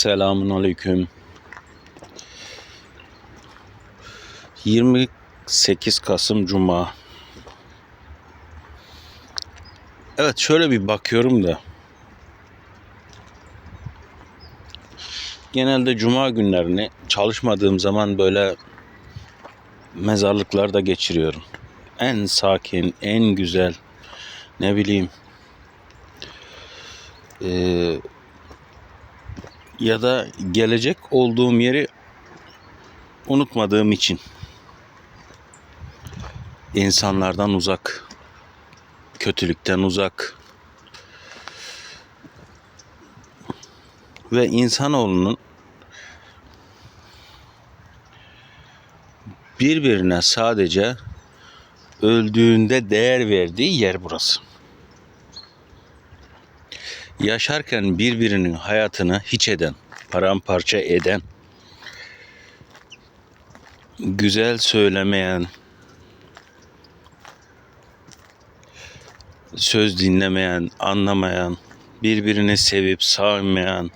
Selamun Aleyküm. 28 Kasım Cuma. Evet şöyle bir bakıyorum da. Genelde cuma günlerini çalışmadığım zaman böyle mezarlıklarda geçiriyorum. En sakin, en güzel, ne bileyim, eee ya da gelecek olduğum yeri unutmadığım için insanlardan uzak, kötülükten uzak ve insanoğlunun birbirine sadece öldüğünde değer verdiği yer burası yaşarken birbirinin hayatını hiç eden, paramparça eden, güzel söylemeyen, söz dinlemeyen, anlamayan, birbirini sevip savunmayan,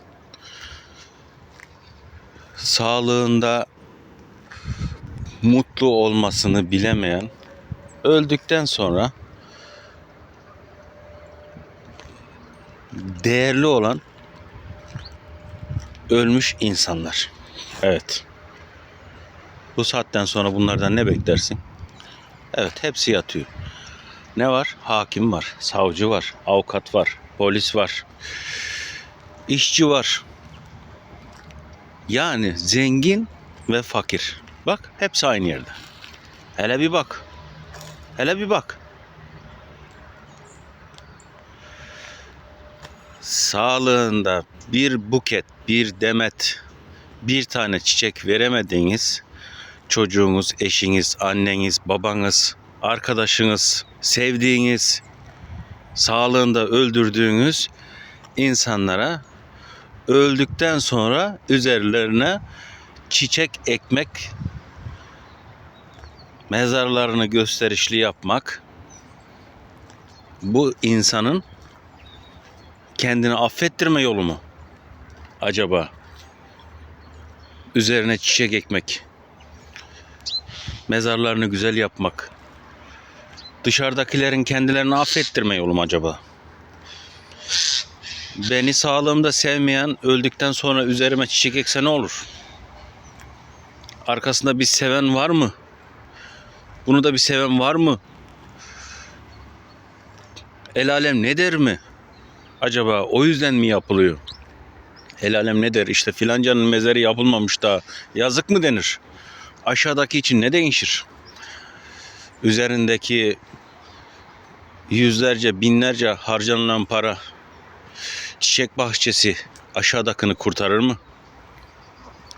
sağlığında mutlu olmasını bilemeyen, öldükten sonra değerli olan ölmüş insanlar. Evet. Bu saatten sonra bunlardan ne beklersin? Evet, hepsi yatıyor. Ne var? Hakim var, savcı var, avukat var, polis var, işçi var. Yani zengin ve fakir. Bak, hepsi aynı yerde. Hele bir bak. Hele bir bak. Sağlığında bir buket, bir demet, bir tane çiçek veremediğiniz çocuğunuz, eşiniz, anneniz, babanız, arkadaşınız, sevdiğiniz, sağlığında öldürdüğünüz insanlara öldükten sonra üzerlerine çiçek ekmek, mezarlarını gösterişli yapmak bu insanın kendini affettirme yolu mu? Acaba üzerine çiçek ekmek, mezarlarını güzel yapmak, dışarıdakilerin kendilerini affettirme yolu mu acaba? Beni sağlığımda sevmeyen öldükten sonra üzerime çiçek ekse ne olur? Arkasında bir seven var mı? Bunu da bir seven var mı? El alem ne der mi? Acaba o yüzden mi yapılıyor? El ne der? İşte filancanın mezarı yapılmamış da yazık mı denir? Aşağıdaki için ne değişir? Üzerindeki yüzlerce, binlerce harcanılan para çiçek bahçesi aşağıdakini kurtarır mı?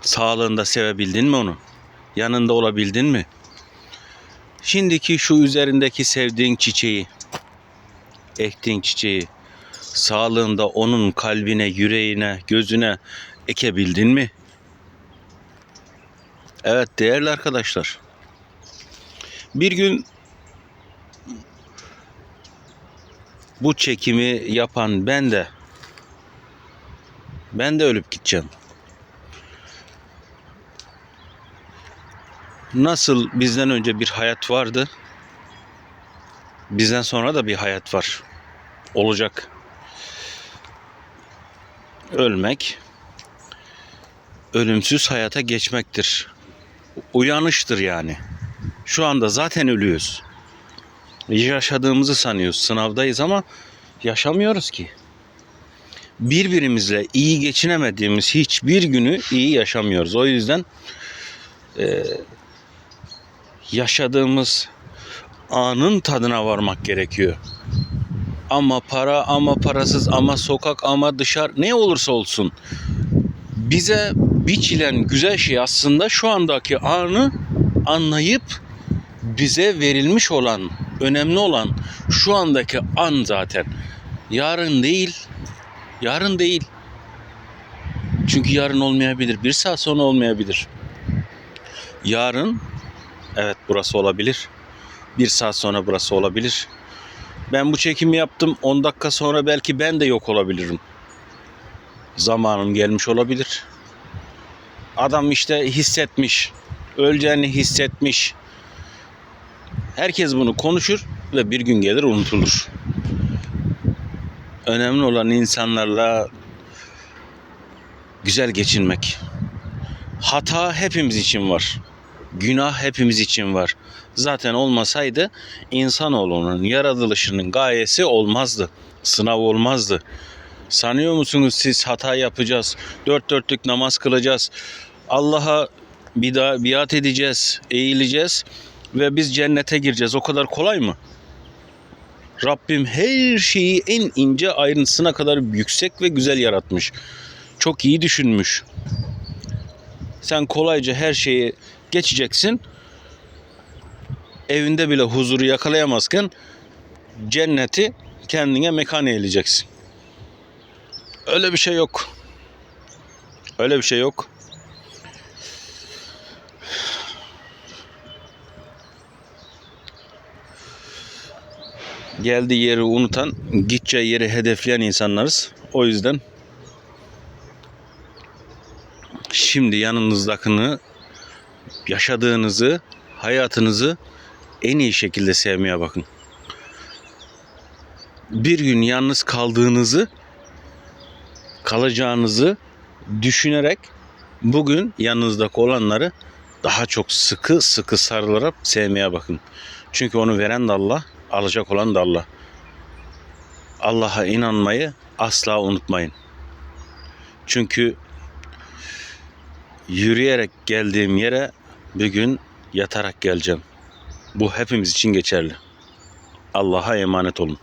Sağlığında sevebildin mi onu? Yanında olabildin mi? Şimdiki şu üzerindeki sevdiğin çiçeği, ektiğin çiçeği sağlığında onun kalbine, yüreğine, gözüne ekebildin mi? Evet değerli arkadaşlar. Bir gün bu çekimi yapan ben de ben de ölüp gideceğim. Nasıl bizden önce bir hayat vardı? Bizden sonra da bir hayat var. Olacak ölmek ölümsüz hayata geçmektir. Uyanıştır yani. Şu anda zaten ölüyoruz. Yaşadığımızı sanıyoruz. Sınavdayız ama yaşamıyoruz ki. Birbirimizle iyi geçinemediğimiz hiçbir günü iyi yaşamıyoruz. O yüzden e, yaşadığımız anın tadına varmak gerekiyor ama para ama parasız ama sokak ama dışarı ne olursa olsun. Bize biçilen güzel şey aslında şu andaki anı anlayıp bize verilmiş olan önemli olan şu andaki an zaten. Yarın değil yarın değil. Çünkü yarın olmayabilir bir saat sonra olmayabilir. Yarın evet burası olabilir. Bir saat sonra burası olabilir ben bu çekimi yaptım. 10 dakika sonra belki ben de yok olabilirim. zamanım gelmiş olabilir. Adam işte hissetmiş, öleceğini hissetmiş. Herkes bunu konuşur ve bir gün gelir unutulur. Önemli olan insanlarla güzel geçinmek. Hata hepimiz için var. Günah hepimiz için var. Zaten olmasaydı insanoğlunun yaratılışının gayesi olmazdı. Sınav olmazdı. Sanıyor musunuz siz hata yapacağız, dört dörtlük namaz kılacağız, Allah'a biat edeceğiz, eğileceğiz ve biz cennete gireceğiz. O kadar kolay mı? Rabbim her şeyi en ince ayrıntısına kadar yüksek ve güzel yaratmış. Çok iyi düşünmüş. Sen kolayca her şeyi geçeceksin. Evinde bile huzuru yakalayamazken cenneti kendine mekan eğileceksin. Öyle bir şey yok. Öyle bir şey yok. Geldiği yeri unutan, gideceği yeri hedefleyen insanlarız. O yüzden şimdi yanınızdakini, yaşadığınızı, hayatınızı en iyi şekilde sevmeye bakın. Bir gün yalnız kaldığınızı, kalacağınızı düşünerek bugün yanınızdaki olanları daha çok sıkı sıkı sarılarak sevmeye bakın. Çünkü onu veren de Allah, alacak olan da Allah. Allah'a inanmayı asla unutmayın. Çünkü yürüyerek geldiğim yere bir gün yatarak geleceğim. Bu hepimiz için geçerli. Allah'a emanet olun.